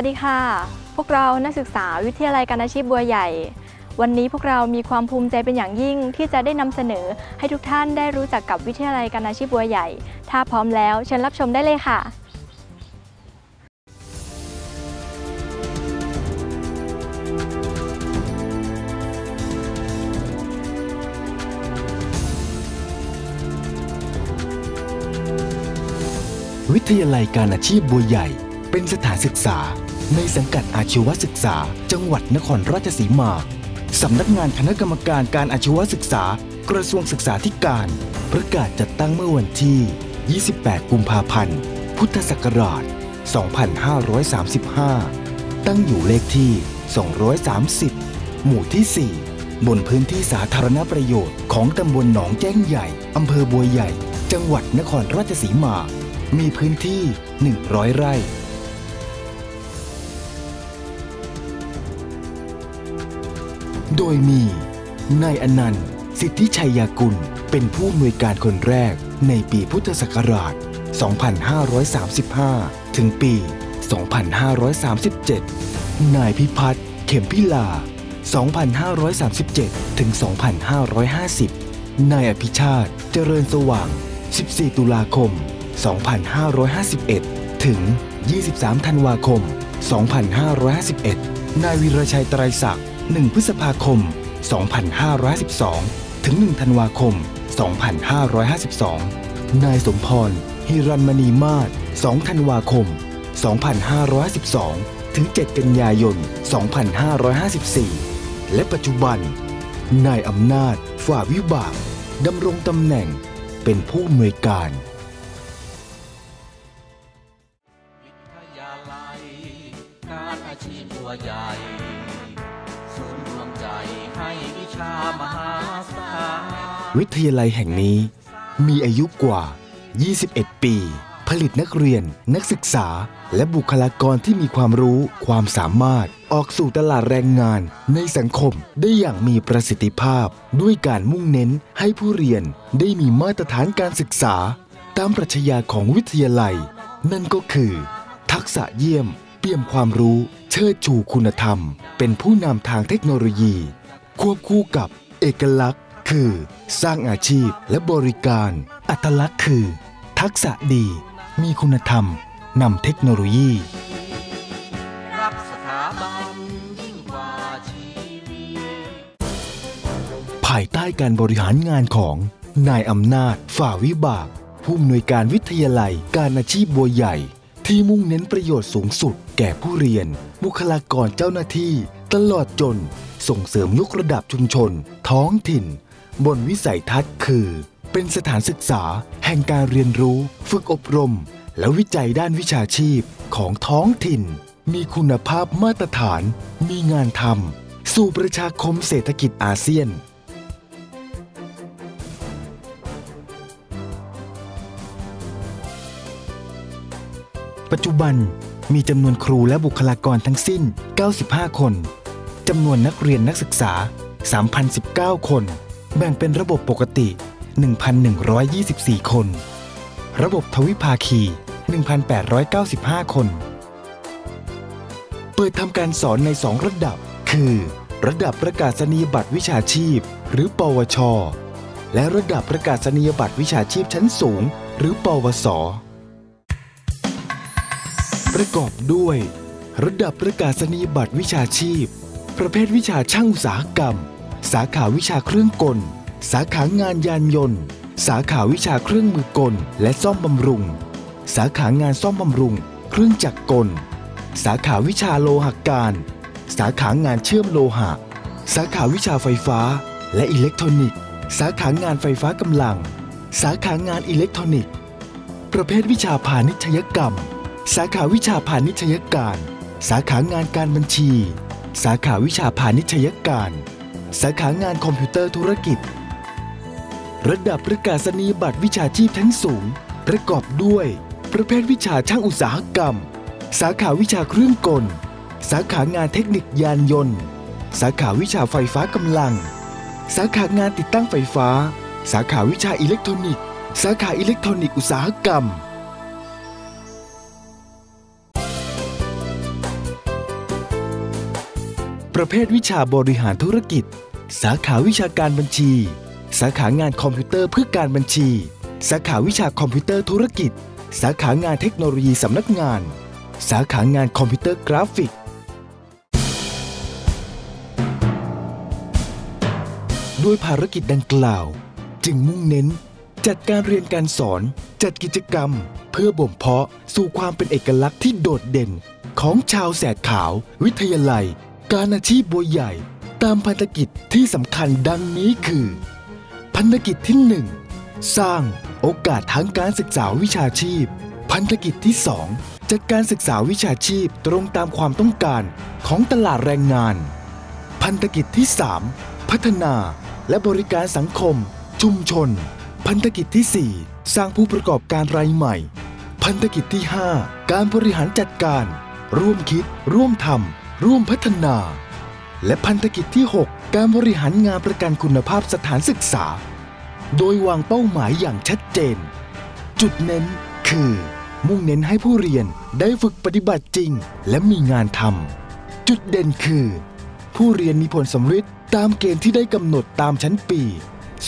สวัสดีค่ะ พวกเรานักศึกษาวิทยาลัยการอาชีพบัวใหญ่ วันนี้พวกเรามีความภูมิใจเป็นอย่างยิ่งที่จะได้นำเสนอให้ทุกท่านได้รู้จักกับวิทยาลัยการอาชีพบัวใหญ่ ถ้าพร้อมแล้วเชิญรับชมได้เลยค่ะวิทยาลัยการอาชีพบัวใหญ่ เป็นสถานศึกษา ในสังกัดอาชีวศึกษา จังหวัดนครราชสีมา สำนักงานคณะกรรมการการอาชีวศึกษา กระทรวงศึกษาธิการ ประกาศจัดตั้งเมื่อวันที่ 28 กุมภาพันธ์ พุทธศักราช 2535 ตั้งอยู่เลขที่ 230 หมู่ที่ 4 บนพื้นที่สาธารณประโยชน์ของตำบลหนองแจ้งใหญ่ อำเภอบัวใหญ่ จังหวัดนครราชสีมา มีพื้นที่ 100 ไร่ โดยมีนายอนันต์ สิทธิชัยยากุล เป็นผู้อำนวยการคนแรกในปีพุทธศักราช 2535 ถึงปี 2537 นายพิพัฒน์เข็มพิลา 2537 ถึง 2550 นายอภิชาติเจริญสว่าง 14 ตุลาคม 2551 ถึง 23 ธันวาคม 2551 นายวีรชัยไตรศักดิ์ 1 พฤษภาคม 2552ถึง 1 ธันวาคม 2552 นายสมพรฮิรันมณีมาศ2ธันวาคม 2552ถึง 7 กันยายน 2554 และปัจจุบัน นายอำนาจฝ่าวิบากดำรงตำแหน่งเป็นผู้อำนวยการ วิทยาลัยแห่งนี้ มีอายุกว่า 21 ปี ผลิตนักเรียน นักศึกษา และบุคลากรที่มีความรู้ ความสามารถ ออกสู่ตลาดแรงงาน ในสังคมได้อย่างมีประสิทธิภาพ ด้วยการมุ่งเน้นให้ผู้เรียนได้มีมาตรฐานการศึกษา ตามปรัชญาของวิทยาลัย นั่นก็คือ ทักษะเยี่ยม เปี่ยมความรู้ เชิดชูคุณธรรม เป็นผู้นำทางเทคโนโลยี ควบคู่กับเอกลักษณ์ คือ สร้างอาชีพและบริการ อัตลักษณ์คือ ทักษะดี มีคุณธรรมนำเทคโนโลยีรักสถาบันยิ่งกว่าชีวิภายใต้การบริหารงานของ นายอำนาจ ฝ่าวิบาก ผู้อำนวยการวิทยาลัยการอาชีพบัวใหญ่ ที่มุ่งเน้นประโยชน์สูงสุด แก่ผู้เรียน บุคลากรเจ้าหน้าที่ ตลอดจน ส่งเสริมยกระดับชุมชน ท้องถิ่น บนวิสัยทัศน์คือ เป็นสถานศึกษาแห่งการเรียนรู้ ฝึกอบรม และวิจัยด้านวิชาชีพของท้องถิ่น มีคุณภาพมาตรฐาน มีงานทำสู่ประชาคมเศรษฐกิจอาเซียน ปัจจุบันมีจำนวนครูและบุคลากรทั้งสิ้น 95 คน จำนวนนักเรียนนักศึกษา 3,019 คน แบ่งเป็นระบบปกติ 1,124 คน ระบบทวิภาคี 1,895 คน เปิดทำการสอนใน 2 ระดับ คือ ระดับประกาศนียบัตรวิชาชีพ หรือ ปวช และระดับประกาศนียบัตรวิชาชีพชั้นสูง หรือ ปวส ประกอบด้วย ระดับประกาศนียบัตรวิชาชีพ ประเภทวิชาช่างอุตสาหกรรม สาขาวิชาเครื่องกล สาขางานยานยนต์ สาขาวิชาเครื่องมือกล และซ่อมบำรุง สาขางานซ่อมบำรุง เครื่องจักรกล สาขาวิชาโลหการ สาขางานเชื่อมโลหะ สาขาวิชาไฟฟ้า และอิเล็กทรอนิกส์ สาขางานไฟฟ้ากำลัง สาขางานอิเล็กทรอนิกส์ ประเภทวิชาพาณิชยกรรม สาขาวิชาพาณิชยการ สาขางานการบัญชี สาขาวิชาพาณิชยการ สาขางานคอมพิวเตอร์ธุรกิจ ระดับประกาศนียบัตรวิชาชีพชั้นสูง ประกอบด้วย ประเภทวิชาช่างอุตสาหกรรม สาขาวิชาเครื่องกล สาขางานเทคนิคยานยนต์ สาขาวิชาไฟฟ้ากำลัง สาขางานติดตั้งไฟฟ้า สาขาวิชาอิเล็กทรอนิกส์ สาขาอิเล็กทรอนิกส์อุตสาหกรรม ประเภทวิชาบริหารธุรกิจ สาขาวิชาการบัญชี สาขางานคอมพิวเตอร์เพื่อการบัญชี สาขาวิชาคอมพิวเตอร์ธุรกิจ สาขางานเทคโนโลยีสำนักงาน สาขางานคอมพิวเตอร์กราฟิก ด้วยภารกิจดังกล่าว จึงมุ่งเน้น จัดการเรียนการสอน จัดกิจกรรม เพื่อบ่มเพาะสู่ความเป็นเอกลักษณ์ที่โดดเด่น ของชาวแสดขาว วิทยาลัย การอาชีพบัวใหญ่ตามพันธกิจที่สำคัญดังนี้คือ พันธกิจที่ 1 สร้างโอกาสทางการศึกษาวิชาชีพ พันธกิจที่ 2 จัดการศึกษาวิชาชีพตรงตามความต้องการของตลาดแรงงาน พันธกิจที่ 3 พัฒนาและบริการสังคม ชุมชน พันธกิจที่ 4 สร้างผู้ประกอบการรายใหม่ พันธกิจที่ 5 การบริหารจัดการ ร่วมคิด ร่วมทำ ร่วมพัฒนา และพันธกิจที่ 6 การบริหารงานประกันคุณภาพสถานศึกษา โดยวางเป้าหมายอย่างชัดเจน จุดเน้นคือ มุ่งเน้นให้ผู้เรียนได้ฝึกปฏิบัติจริง และมีงานทำจุดเด่นคือ ผู้เรียนมีผลสำฤทธิ์ตามเกณฑ์ที่ได้กำหนดตามชั้นปี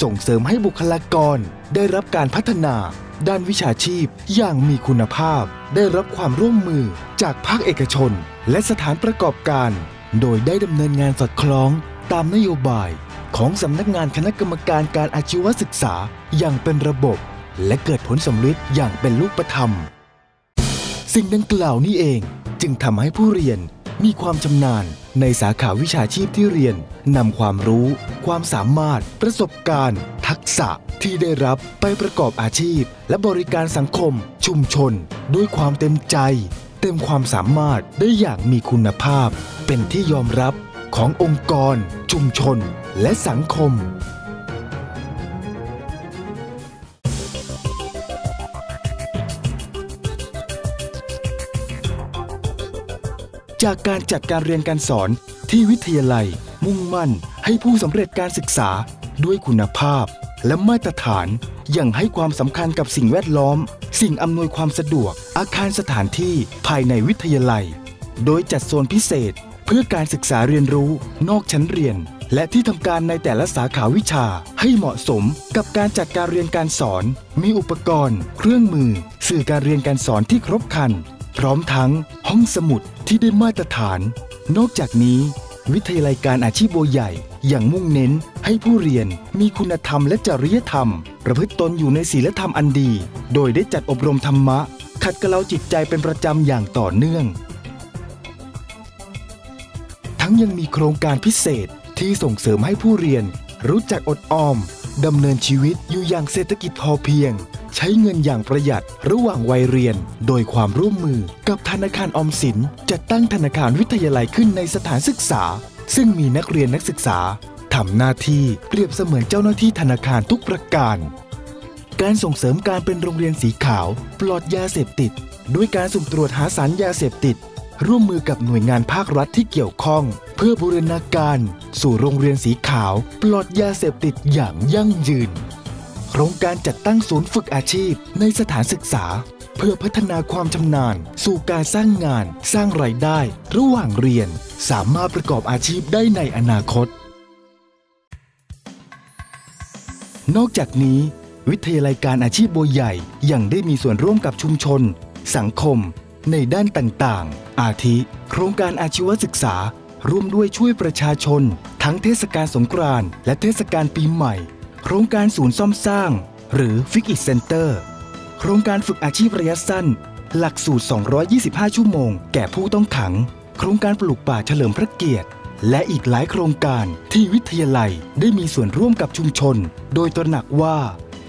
ส่งเสริมให้บุคลากรได้รับการพัฒนาด้านวิชาชีพอย่างมีคุณภาพ ได้รับความร่วมมือจากภาคเอกชน และสถานประกอบการ โดยได้ดำเนินงานสอดคล้องตามนโยบายของสำนักงานคณะกรรมการการอาชีวศึกษาอย่างเป็นระบบ และเกิดผลสำฤทธิ์อย่างเป็นรูปธรรม สิ่งดังกล่าวนี้เองจึงทำให้ผู้เรียนมีความชำนาญในสาขาวิชาชีพที่เรียนนำความรู้ ความสามารถ ประสบการณ์ ทักษะที่ได้รับไปประกอบอาชีพ และบริการสังคม ชุมชน ด้วยความเต็มใจ เต็มความสามารถได้อย่างมีคุณภาพ เป็นที่ยอมรับขององค์กร ชุมชน และสังคม จากการจัดการเรียนการสอนที่วิทยาลัย มุ่งมั่นให้ผู้สำเร็จการศึกษาด้วยคุณภาพและมาตรฐาน ย่างให้ความสำคัญกับสิ่งแวดล้อม สิ่งอำนวยความสะดวก อาคารสถานที่ภายในวิทยาลัย โดยจัดโซนพิเศษ เพื่อการศึกษาเรียนรู้ นอกชั้นเรียน และที่ทำการในแต่ละสาขาวิชาให้เหมาะสมกับการจัดการเรียนการสอน มีอุปกรณ์ เครื่องมือ สื่อการเรียนการสอนที่ครบครัน พร้อมทั้งห้องสมุดที่ได้มาตรฐาน นอกจากนี้ วิทยาลัยการอาชีพบัวใหญ่อย่างมุ่งเน้น ให้ผู้เรียนมีคุณธรรมและจริยธรรม ประพฤติตนอยู่ในศีลธรรมอันดี โดยได้จัดอบรมธรรมะ ขัดเกลาจิตใจเป็นประจำอย่างต่อเนื่อง ทั้งยังมีโครงการพิเศษที่ส่งเสริมให้ผู้เรียน รู้จักอดออมดำเนินชีวิตอยู่อย่างเศรษฐกิจพอเพียง ใช้เงินอย่างประหยัดระหว่างวัยเรียน โดยความร่วมมือกับธนาคารออมสินจัดตั้งธนาคารวิทยาลัยขึ้นในสถานศึกษา ซึ่งมีนักเรียนนักศึกษา ทำหน้าที่เปรียบเสมือนเจ้าหน้าที่ธนาคารทุกประการ การส่งเสริมการเป็นโรงเรียนสีขาว ปลอดยาเสพติด ด้วยการสุ่มตรวจหาสารยาเสพติด ร่วมมือกับหน่วยงานภาครัฐที่เกี่ยวข้อง เพื่อบูรณาการ สู่โรงเรียนสีขาว ปลอดยาเสพติดอย่างยั่งยืน โครงการจัดตั้งศูนย์ฝึกอาชีพในสถานศึกษา เพื่อพัฒนาความชำนาญ สู่การสร้างงาน สร้างรายได้ ระหว่างเรียน สามารถประกอบอาชีพได้ในอนาคต นอกจากนี้ วิทยาลัยการอาชีพบัวใหญ่ยังได้มีส่วนร่วมกับชุมชน สังคม ในด้านต่างๆ อาทิ โครงการอาชีวศึกษา ร่วมด้วยช่วยประชาชน ทั้งเทศกาลสงกรานต์และเทศกาลปีใหม่ โครงการศูนย์ซ่อมสร้าง หรือฟิกอิ c เซ็นเตอร์โครงการฝึกอาชีพระยะสั้น หลักสูตร 225 ชั่วโมง แก่ผู้ต้องขัง โครงการปลูกป่าเฉลิมพระเกียรติ และอีกหลายโครงการที่วิทยาลัยได้มีส่วนร่วมกับชุมชน โดยตระหนักว่า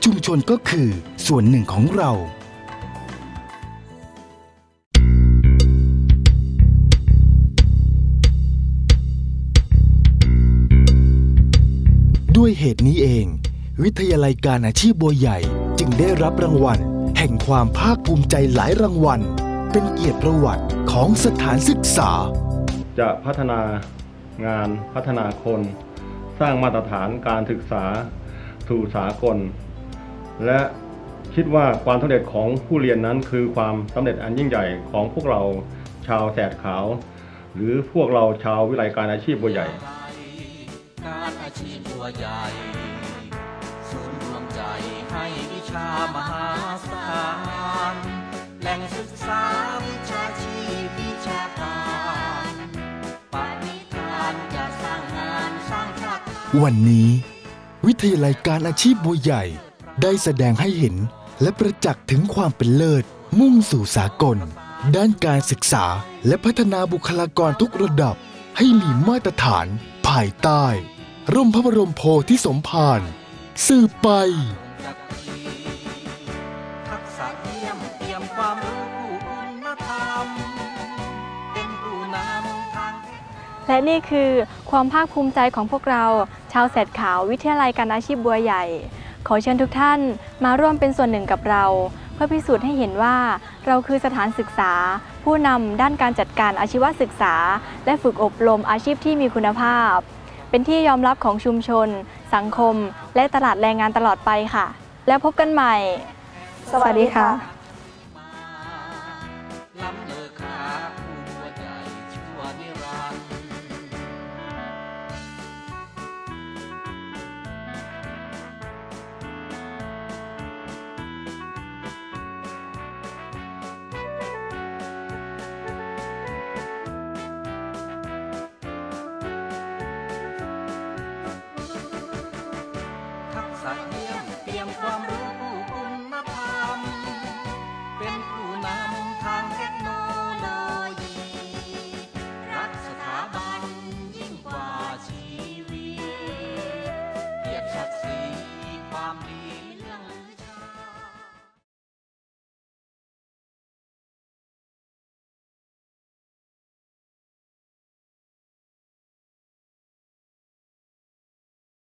ชุมชนก็คือส่วนหนึ่งของเรา ด้วยเหตุนี้เอง วิทยาลัยการอาชีพบัวใหญ่จึงได้รับรางวัล แห่งความภาคภูมิใจหลายรางวัล เป็นเกียรติประวัติของสถานศึกษา จะพัฒนา งานพัฒนาคน สร้างมาตรฐานการศึกษาสู่สากล และคิดว่าความสำเร็จของผู้เรียนนั้นคือความสำเร็จอันยิ่งใหญ่ของพวกเราชาวแสดขาว หรือพวกเราชาววิไลการอาชีพบัวใหญ่ การอาชีพบัวใหญ่ศูนย์รวมใจให้วิชามหาศาลแหล่งศึกษา วันนี้ วิทยาลัยการอาชีพบัวใหญ่ได้แสดงให้เห็นและประจักษ์ถึงความเป็นเลิศ มุ่งสู่สากล ด้านการศึกษาและพัฒนาบุคลากรทุกระดับ ให้มีมาตรฐาน ภายใต้ ร่มพระบรมโพธิสมภารสืบไปจักรีทักษะเยี่ยมเตรียมความรู้คุณธรรมเป็นผู้นำทาง และนี่คือความภาคภูมิใจของพวกเรา ชาวเศษขาววิทยาลัยการอาชีพบัวใหญ่ ขอเชิญทุกท่านมาร่วมเป็นส่วนหนึ่งกับเรา เพื่อพิสูจน์ให้เห็นว่า เราคือสถานศึกษา ผู้นำด้านการจัดการอาชีวศึกษา และฝึกอบรมอาชีพที่มีคุณภาพ เป็นที่ยอมรับของชุมชน สังคม และตลาดแรงงานตลอดไปค่ะ แล้วพบกันใหม่ สวัสดีค่ะ